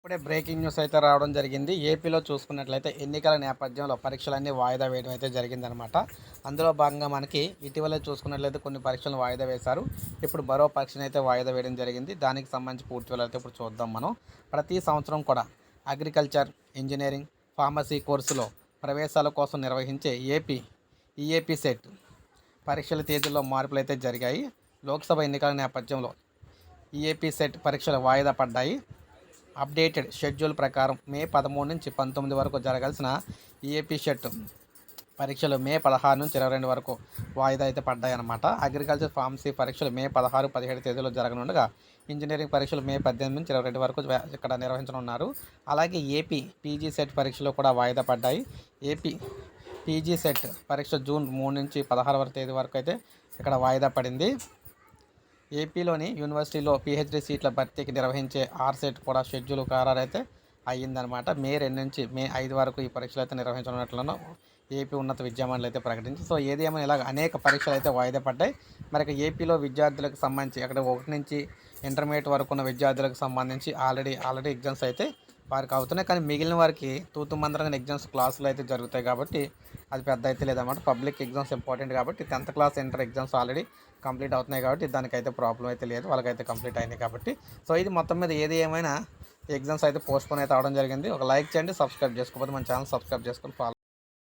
ఇప్పుడే breaking news అయితే రావడం జరిగింది. ఏపీలో చూసుకున్నట్లయితే ఎన్నికల నేపథ్యంలో పరీక్షలన్నీ వాయిదా వేయడం అయితే జరిగిందనమాట అందులో భాగంగా మనకి ఇటీవలే చూసుకున్నట్లయితే కొన్ని పరీక్షలను వాయిదా వేశారు. ఇప్పుడు మరో పరీక్షను అయితే వాయిదా వేయడం జరిగింది. దానికి సంబంధించి పూర్తి అయితే ఇప్పుడు చూద్దాం మనం. ప్రతి సంవత్సరం కూడా అగ్రికల్చర్ ఇంజనీరింగ్ ఫార్మసీ కోర్సులో ప్రవేశాల కోసం నిర్వహించే ఏపీ ఈఏపీ సెట్ పరీక్షల తేదీల్లో మార్పులు అయితే జరిగాయి. లోక్సభ ఎన్నికల నేపథ్యంలో ఈఏపీ సెట్ పరీక్షలు వాయిదా పడ్డాయి. అప్డేటెడ్ షెడ్యూల్ ప్రకారం మే పదమూడు నుంచి పంతొమ్మిది వరకు జరగాల్సిన ఈఏపీ షెట్ పరీక్షలు మే పదహారు నుంచి ఇరవై రెండు వరకు వాయిదా అయితే పడ్డాయన్నమాట. అగ్రికల్చర్ ఫార్మసీ పరీక్షలు మే పదహారు పదిహేడు తేదీలో జరగనుండగా ఇంజనీరింగ్ పరీక్షలు మే పద్దెనిమిది నుంచి ఇరవై రెండు వరకు ఇక్కడ నిర్వహించనున్నారు. అలాగే ఏపీ పీజీ సెట్ పరీక్షలు కూడా వాయిదా పడ్డాయి. ఏపీ పీజీ సెట్ పరీక్ష జూన్ మూడు నుంచి పదహారు వరకు తేదీ వరకు అయితే ఇక్కడ వాయిదా పడింది. ఏపీలోని యూనివర్సిటీలో పిహెచ్డి సీట్ల భర్తీకి నిర్వహించే ఆర్సెట్ కూడా షెడ్యూల్ ఖరారు అయితే అయ్యిందనమాట మే రెండు నుంచి మే ఐదు వరకు ఈ పరీక్షలు అయితే నిర్వహించనున్నట్లను ఏపీ ఉన్నత విద్యామండలి అయితే ప్రకటించి సో ఏది ఏమైనా ఇలాగ అనేక పరీక్షలు అయితే వాయిదా పడ్డాయి. మరి ఏపీలో విద్యార్థులకు సంబంధించి అక్కడ ఒకటి నుంచి ఇంటర్మీడియట్ వరకు ఉన్న విద్యార్థులకు సంబంధించి ఆల్రెడీ ఆల్రెడీ ఎగ్జామ్స్ అయితే వారికి అవుతున్నాయి. కానీ మిగిలిన వారికి తూతు మంత్రంగా ఎగ్జామ్స్ క్లాసులు అయితే జరుగుతాయి కాబట్టి అది పెద్ద అయితే లేదన్నమాట. పబ్లిక్ ఎగ్జామ్స్ ఇంపార్టెంట్ కాబట్టి tenth class inter exams already complete అవుతున్నాయి కాబట్టి దానికైతే ప్రాబ్లం అయితే లేదు వాళ్ళకైతే కంప్లీట్ అయినాయి కాబట్టి. సో ఇది మొత్తం మీద ఏది ఏమైనా ఎగ్జామ్స్ అయితే పోస్ట్పోన్ అయితే అవడం జరిగింది. ఒక లైక్ చేయండి సబ్స్క్రైబ్ చేసుకోకపోతే మన ఛానల్ సబ్స్క్రైబ్ చేసుకొని ఫాలో